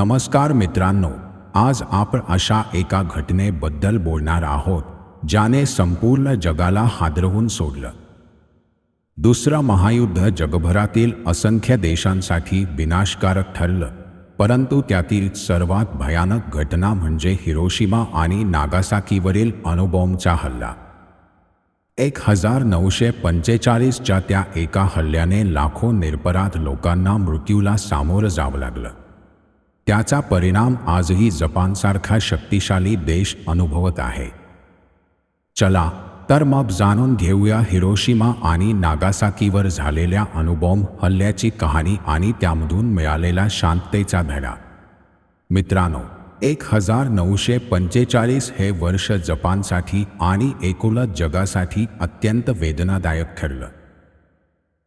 नमस्कार मित्रांनो आज आपण अशा एका घटनेबद्दल बोलणार आहोत ज्याने संपूर्ण जगाला हादरवून सोडलं. दुसरं महायुद्ध जगभरातील असंख्य देशांसाठी विनाशकारक ठरलं परंतु त्यातील सर्वात भयानक घटना म्हणजे हिरोशिमा आणि नागासाकीवरील अणुबॉम्बचा हल्ला. एक हजार नऊशे पंचेचाळीसच्या त्या एका हल्ल्याने लाखो निरपराध लोकांना मृत्यूला सामोरं जावं लागलं. त्याचा परिणाम आजही जपानसारखा शक्तिशाली देश अनुभवत आहे. चला तर मग जाणून घेऊया हिरोशिमा आणि नागासाकीवर झालेल्या अणुबॉम्ब हल्ल्याची कहाणी आणि त्यामधून मिळालेला शांततेचा धडा. मित्रांनो एक हजार नऊशे पंचेचाळीस हे वर्ष जपानसाठी आणि एकूणच जगासाठी अत्यंत वेदनादायक ठरलं.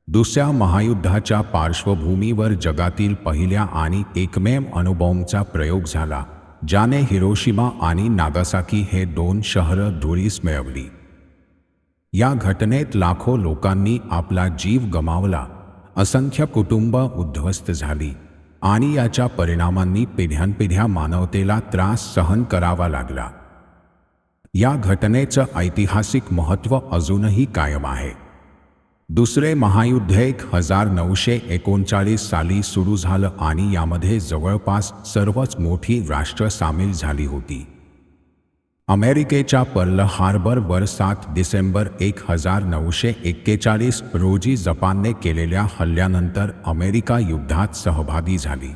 दुसऱ्या महायुद्धाच्या पार्श्वभूमीवर जगातील पहिल्या आणि एकमेव अणुबॉम्बचा प्रयोग झाला ज्याने हिरोशिमा आणि नागासाकी हे दोन शहरं धुळीस मिळवली. या घटनेत लाखो लोकांनी आपला जीव गमावला असंख्य कुटुंब उद्ध्वस्त झाली आणि याच्या परिणामांनी पिढ्यानपिढ्या मानवतेला त्रास सहन करावा लागला. या घटनेचं ऐतिहासिक महत्त्व अजूनही कायम आहे. दुसरे महायुद्ध एक हजार नऊशे एकोणचाळीस साली सुरू झालं आणि यामध्ये जवळपास सर्वच मोठी राष्ट्र सामील झाली होती. अमेरिकेच्या पर्ल हार्बरवर सात डिसेंबर एक हजार नऊशे एक्केचाळीस रोजी जपानने केलेल्या हल्ल्यानंतर अमेरिका युद्धात सहभागी झाली.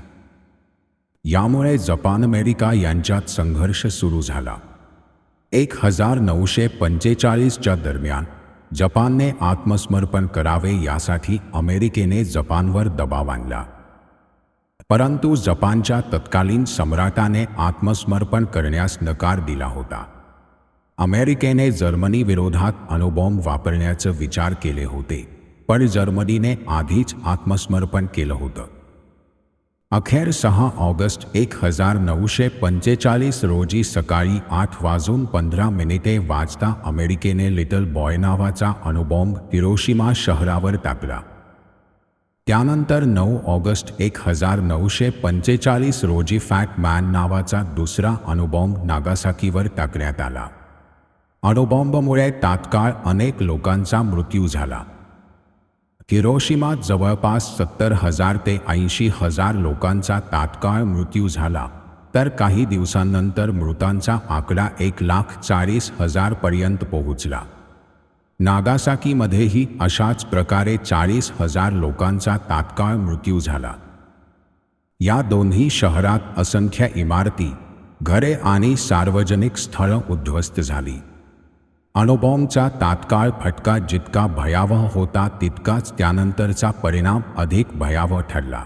यामुळे जपान अमेरिका यांच्यात संघर्ष सुरू झाला. एक हजार नऊशे पंचेचाळीसच्या दरम्यान जपानने आत्मसमर्पण करावे यासाठी अमेरिकेने जपानवर दबाव आणला. परंतु जपानच्या तत्कालीन सम्राटाने आत्मसमर्पण करण्यास नकार दिला होता. अमेरिकेने जर्मनीविरोधात अणुबॉम्ब वापरण्याचा विचार केले होते पण जर्मनीने आधीच आत्मसमर्पण केलं होतं. अखेर सहा ऑगस्ट एक हजार नऊशे पंचेचाळीस रोजी सकाळी आठ वाजून पंधरा मिनिटे वाजता अमेरिकेने लिटल बॉय नावाचा अणुबॉम्ब हिरोशिमा शहरावर टाकला. त्यानंतर नऊ ऑगस्ट एक हजार नऊशे पंचेचाळीस रोजी फॅट मॅन नावाचा दुसरा अणुबॉम्ब नागासाकीवर टाकण्यात आला. अणुबॉम्बमुळे तात्काळ अनेक लोकांचा मृत्यू झाला. हिरोशिमात जवळपास सत्तर हजार ते ऐंशी हजार लोकांचा तात्काळ मृत्यू झाला. तर काही दिवसांनंतर मृतांचा आकडा एक लाख चाळीस हजारपर्यंत पोहोचला. नागासाकीमध्येही अशाच प्रकारे चाळीस हजार लोकांचा तात्काळ मृत्यू झाला. या दोन्ही शहरात असंख्य इमारती घरे आणि सार्वजनिक स्थळं उद्ध्वस्त झाली. अणुबॉम्बचा तात्काळ फटका जितका भयावह होता तितकाच त्यानंतरचा परिणाम अधिक भयावह ठरला.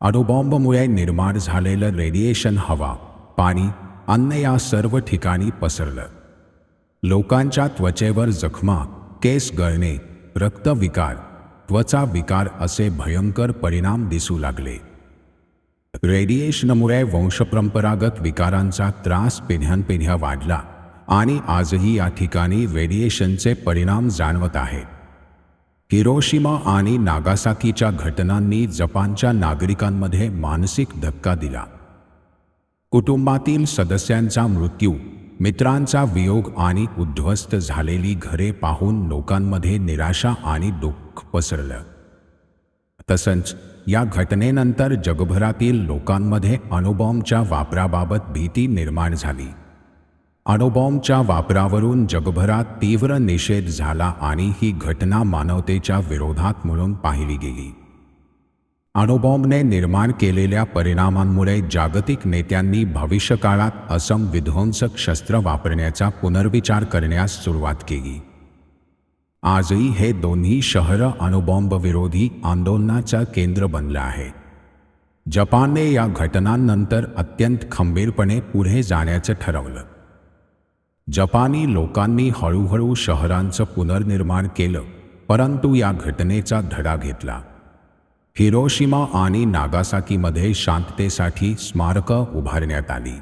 अणुबॉम्बमुळे निर्माण झालेलं रेडिएशन हवा पाणी अन्न या सर्व ठिकाणी पसरलं. लोकांच्या त्वचेवर जखमा केस गळणे रक्तविकार त्वचा विकार असे भयंकर परिणाम दिसू लागले. रेडिएशनमुळे वंशपरंपरागत विकारांचा त्रास पिढ्यानपिढ्या वाढला. आणि आजही या ठिकाणी रेडिएशनचे परिणाम जाणवत आहेत. हिरोशिमा आणि नागासाकीच्या घटनांनी जपानच्या नागरिकांमध्ये मानसिक धक्का दिला. कुटुंबातील सदस्यांचा मृत्यू मित्रांचा वियोग आणि उद्ध्वस्त झालेली घरे पाहून लोकांमध्ये निराशा आणि दुःख पसरलं. तसंच या घटनेनंतर जगभरातील लोकांमध्ये अणुबॉम्बच्या वापराबाबत भीती निर्माण झाली. अणुबॉम्बच्या वापरावरून जगभरात तीव्र निषेध झाला आणि ही घटना मानवतेच्या विरोधात म्हणून पाहिली गेली. अणुबॉम्बने निर्माण केलेल्या परिणामांमुळे जागतिक नेत्यांनी भविष्यकाळात असम विध्वंसक शस्त्र वापरण्याचा पुनर्विचार करण्यास सुरुवात केली. आजही हे दोन्ही शहरं अणुबॉम्बविरोधी आंदोलनाचं केंद्र बनलं आहे. जपानने या घटनांनंतर अत्यंत खंबीरपणे पुढे जाण्याचं ठरवलं. जपानी लोकांनी हळूहळू शहरांचं पुनर्निर्माण केलं परंतु या घटनेचा धडा घेतला. हिरोशिमा आणि नागासाकीमध्ये शांततेसाठी स्मारकं उभारण्यात आली.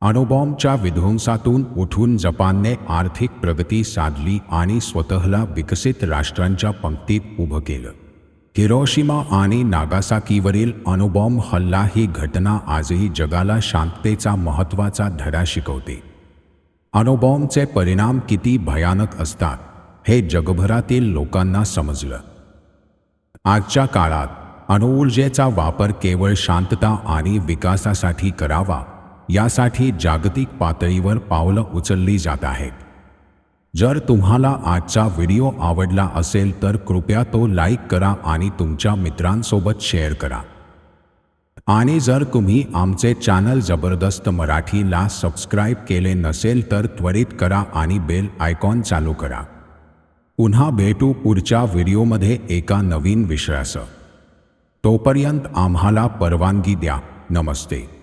अणुबॉम्बच्या विध्वंसातून उठून जपानने आर्थिक प्रगती साधली आणि स्वतःला विकसित राष्ट्रांच्या पंक्तीत उभं केलं. हिरोशिमा आणि नागासाकीवरील अणुबॉम्ब हल्ला ही घटना आजही जगाला शांततेचा महत्त्वाचा धडा शिकवते. अणुबॉम्बचे परिणाम किती भयानक असतात हे जगभरातील लोकांना समजलं. आजच्या काळात अणुऊर्जेचा वापर केवळ शांतता आणि विकासासाठी करावा यासाठी जागतिक पातळीवर पावलं उचलली जात आहेत. जर तुम्हाला आजचा व्हिडिओ आवडला असेल तर कृपया तो लाईक करा आणि तुमच्या मित्रांसोबत शेअर करा. आणि जर तुम्ही आमचे चॅनल जबरदस्त मराठीला सबस्क्राईब केले नसेल तर त्वरित करा आणि बेल आयकॉन चालू करा. पुन्हा भेटू पुढच्या व्हिडिओमध्ये एका नवीन विषयासह. तोपर्यंत आम्हाला परवानगी द्या. नमस्ते.